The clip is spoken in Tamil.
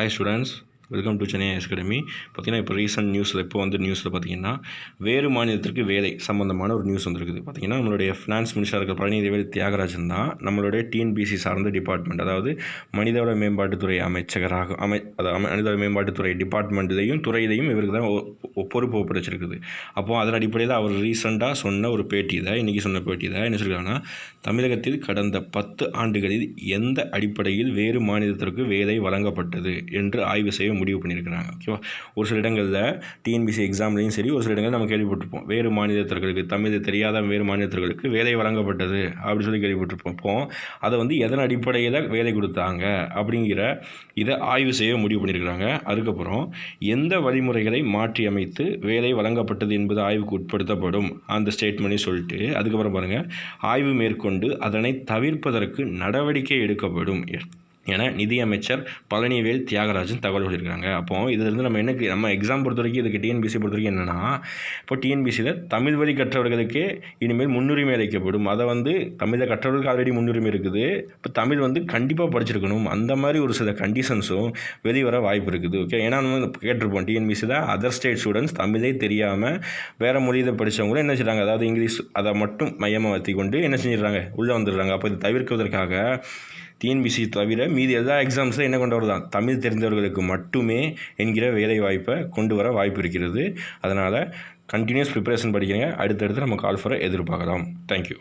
Hi students welcome to Chennai academy பார்த்தீங்கன்னா இப்போ ரீசெண்ட் நியூஸில் இப்போ வந்து நியூஸில் பார்த்தீங்கன்னா வேறு மாநிலத்திற்கு வேலை சம்பந்தமான ஒரு நியூஸ் வந்திருக்குது. பார்த்திங்கன்னா நம்மளுடைய ஃபினான்ஸ் மினிஸ்டர் இருக்கிற பழனிவேல் தியாகராஜன் தான் நம்மளுடைய டிஎன்பிசி சார்ந்த டிபார்ட்மெண்ட் அதாவது மனிதவள மேம்பாட்டுத்துறை அமைச்சகராக அமை அதாவது மனிதவள மேம்பாட்டுத்துறை டிபார்ட்மெண்ட்லையும் துறையிலையும் இவருக்கு தான் ஒ- பொறுப்பு ஒப்படைச்சிருக்குது அப்போது அதன் அடிப்படையில் அவர் ரீசெண்டாக சொன்ன ஒரு பேட்டி தான் இன்றைக்கி சொன்ன பேட்டி தான் என்ன சொல்லியிருக்காங்கன்னா தமிழகத்தில் கடந்த பத்து ஆண்டுகளில் எந்த அடிப்படையில் வேறு மாநிலத்திற்கு வேலை வழங்கப்பட்டது என்று ஆய்வு செய்ய முடிவு பண்ணியிருக்கிறாங்க ஓகேவா ஒரு சில இடங்களில் டிஎன்பிசி எக்ஸாம்லேயும் சரி ஒரு சில இடங்கள் நம்ம கேள்விப்பட்டிருப்போம். வேறு மாநிலத்தர்களுக்கு தமிழ் தெரியாத வேறு மாநிலத்தர்களுக்கு வேலை வழங்கப்பட்டது அப்படின்னு சொல்லி கேள்விப்பட்டிருப்போம். இப்போ அதை வந்து எதன் அடிப்படையில் வேலை கொடுத்தாங்க அப்படிங்கிற இதை ஆய்வு செய்ய முடிவு பண்ணியிருக்கிறாங்க. அதுக்கப்புறம் எந்த வழிமுறைகளை மாற்றி அமைத்து வேலை வழங்கப்பட்டது என்பது ஆய்வுக்கு உட்படுத்தப்படும் அந்த ஸ்டேட்மெண்ட்டையும் சொல்லிட்டு அதுக்கப்புறம் பாருங்கள் ஆய்வு மேற்கொண்டு அதனை தவிர்ப்பதற்கு நடவடிக்கை எடுக்கப்படும். என நிதியமைச்சர் பழனிவேல் தியாகராஜன் தகவல் சொல்லியிருக்காங்க அப்போ இதிலிருந்து நம்ம என்ன நம்ம எக்ஸாம் பொறுத்த வரைக்கும் இதுக்கு டிஎன்பிசி பொறுத்த வரைக்கும் என்னென்னா இப்போ டிஎன்பிசியில் தமிழ் வழி கற்றவர்களுக்கே இனிமேல் முன்னுரிமை அளிக்கப்படும். அதை வந்து தமிழை கற்றவர்களுக்கு ஆல்ரெடி முன்னுரிமை இருக்குது. இப்போ தமிழ் வந்து கண்டிப்பாக படிச்சிருக்கணும். அந்த மாதிரி ஒரு சில கண்டிஷன்ஸும் வெளிவர வாய்ப்பு இருக்குது. ஓகே ஏன்னா நம்ம கேட்டிருப்போம் டிஎன்பிசியில் அதர் ஸ்டேட் ஸ்டூடெண்ட்ஸ் தமிழே தெரியாமல் வேறு மொழியில் படித்தவங்களும் என்ன செய்கிறாங்க அதாவது இங்கிலீஷ் அதை மட்டும் மையமாக வைத்தி கொண்டு என்ன செஞ்சிடுறாங்க? உள்ளே வந்துடுறாங்க. அப்போ இதை தவிர்க்குவதற்காக டிஎன்பிசி தவிர மீதி எல்லா எக்ஸாம்ஸில் என்ன கொண்டு வரலாம் தமிழ் தெரிந்தவர்களுக்கு மட்டுமே என்கிற வேலை வாய்ப்பை கொண்டு வர வாய்ப்பு இருக்கிறது. அதனால் கண்டினியூஸ் ப்ரிப்பரேஷன் படிக்கிறீங்க. அடுத்தடுத்து நம்ம கால் ஃபரை எதிர்பார்க்கலாம். தேங்க்யூ